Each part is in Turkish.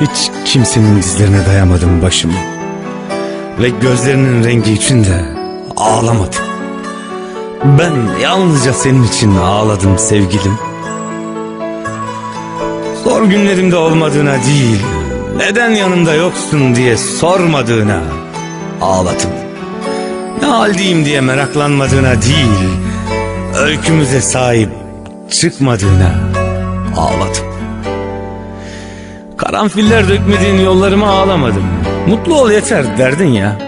Hiç kimsenin dizlerine dayamadım başımı. Ve gözlerinin rengi için de ağlamadım. Ben yalnızca senin için ağladım sevgilim. Zor günlerimde olmadığına değil, neden yanımda yoksun diye sormadığına ağladım. Ne haldeyim diye meraklanmadığına değil, öykümüze sahip çıkmadığına ağladım. Karanfiller dökmediğin yollarıma ağlamadım. Mutlu ol yeter derdin ya.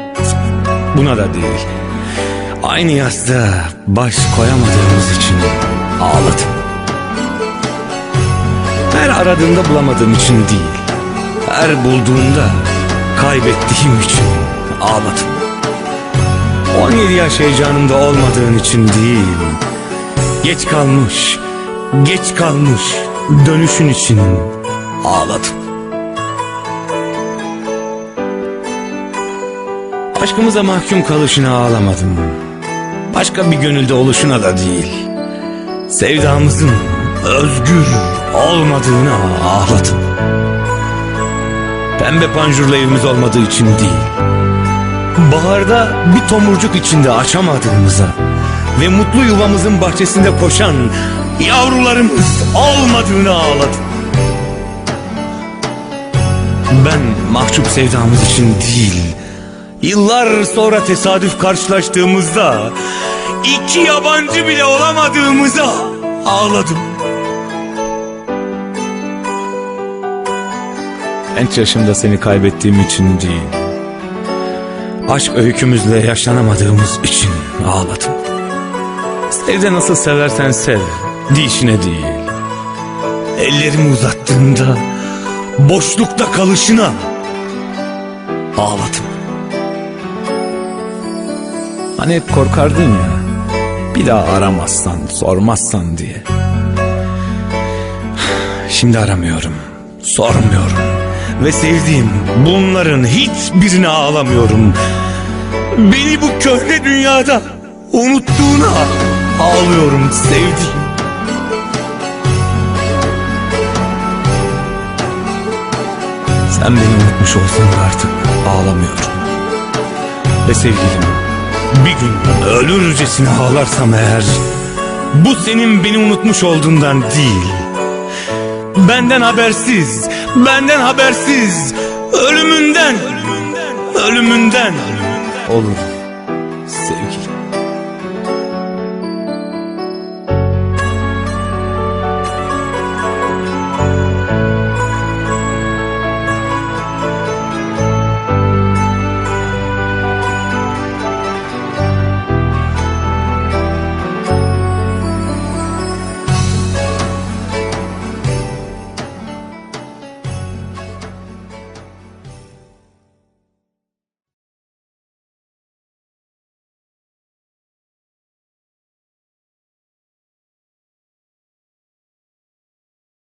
Buna da değil. Aynı yastığa baş koyamadığımız için ağladım. Her aradığımda bulamadığım için değil. Her bulduğumda kaybettiğim için ağladım. 17 yaş heyecanımda olmadığın için değil. Geç kalmış, geç kalmış dönüşün için ağladım. Aşkımıza mahkum kalışına ağlamadım. Başka bir gönülde oluşuna da değil. Sevdamızın özgür olmadığına ağladım. Pembe panjurlu evimiz olmadığı için değil. Baharda bir tomurcuk içinde açamadığımıza ve mutlu yuvamızın bahçesinde koşan yavrularımız olmadığını ağladım. Ben mahcup sevdamız için değil, yıllar sonra tesadüf karşılaştığımızda iki yabancı bile olamadığımıza ağladım. Genç yaşımda seni kaybettiğim için değil, aşk öykümüzle yaşanamadığımız için ağladım. Sev de nasıl seversen sev, dişine değil. Ellerimi uzattığında boşlukta kalışına ağladım. Hani hep korkardın ya, bir daha aramazsan, sormazsan diye. Şimdi aramıyorum, sormuyorum ve sevdiğim bunların hiçbirine ağlamıyorum. Beni bu köhne dünyada unuttuğuna ağlıyorum sevdiğim. Sen beni unutmuş olsan artık ağlamıyorum. Ve sevgilim bir gün ölürcesine ağlarsam eğer bu senin beni unutmuş olduğundan değil. Benden habersiz, benden habersiz ölümünden, ölümünden olur sevgilim.